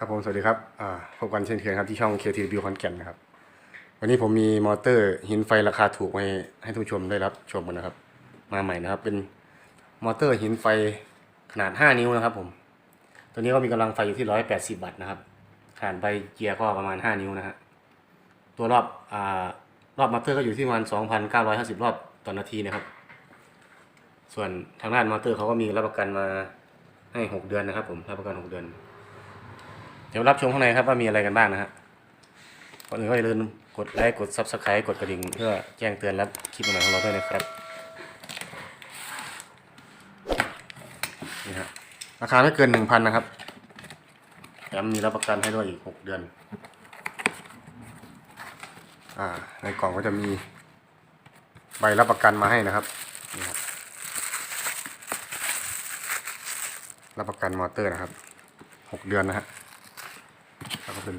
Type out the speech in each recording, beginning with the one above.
ครับผมสวัสดีครับพบกันเช่นเคยครับที่ช่อง KTW ขอนแก่นนะครับ วันนี้ผมมีมอเตอร์หินไฟราคาถูกมาให้ทุกชมได้รับชมกันนะครับ มาใหม่นะครับ เป็นมอเตอร์หินไฟขนาด 5 นิ้วนะครับ ผม ตัวนี้ก็มีกำลังไฟอยู่ที่ 180 วัตต์นะครับขนาดใบเกียร์ก็ประมาณ 5 นิ้วนะฮะตัวรอบอ่ารอบมอเตอร์ก็อยู่ที่ประมาณ 2,950 รอบต่อนาทีนะครับ ส่วนทางด้านมอเตอร์เขาก็มีรับประกันมาให้ 6 เดือนนะครับ ผมรับประกัน 6 เดือน เดี๋ยวรับชมข้างในครับว่ามีอะไรกันบ้างนะฮะก่อนอื่นก็อย่าลืมกดไลค์กด Subscribe กดกระดิ่งเพื่อแจ้งเตือนรับคลิปใหม่ของเราด้วยนะครับนี่ฮะราคาไม่เกินหนึ่งพันนะครับแถมมีรับประกันให้ด้วยอีกหกเดือนอ่าในกล่องก็จะมีใบรับประกันมาให้นะครับนี่ครับรับประกันมอเตอร์นะครับหกเดือนนะฮะ ก็เป็น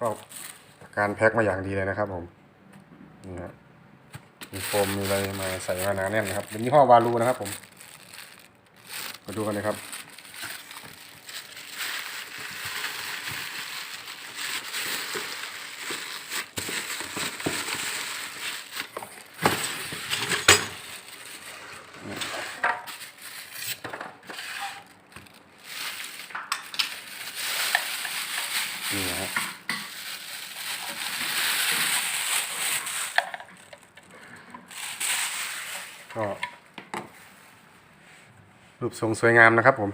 ก็การแพ็คมาอย่างดีเลยนะครับ ผมนี่ฮะมีโฟมมีอะไรมาใส่มาหนาแน่นนะครับเป็นยี่ห้อวาลูนะครับ ผมมาดูกันเลยครับ นี่ฮะก็รูปทรงสวยงามนะครับผม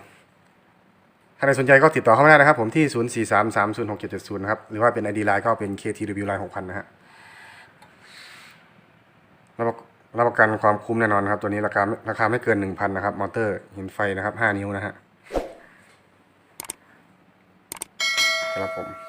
ถ้าใครสนใจก็ติดต่อเข้ามาได้นะครับผมที่ 0 4 3 3 0 6 7 7 0 นะครับ หรือว่าเป็น ID Line ก็เป็น KTW Line 6000 นะฮะรับประรับประกันความคุ้มแน่นอนครับ ตัวนี้ราคาราคาไม่เกิน 1,000 นะครับ มอเตอร์หินไฟนะครับ 5 นิ้วนะฮะ ครับผม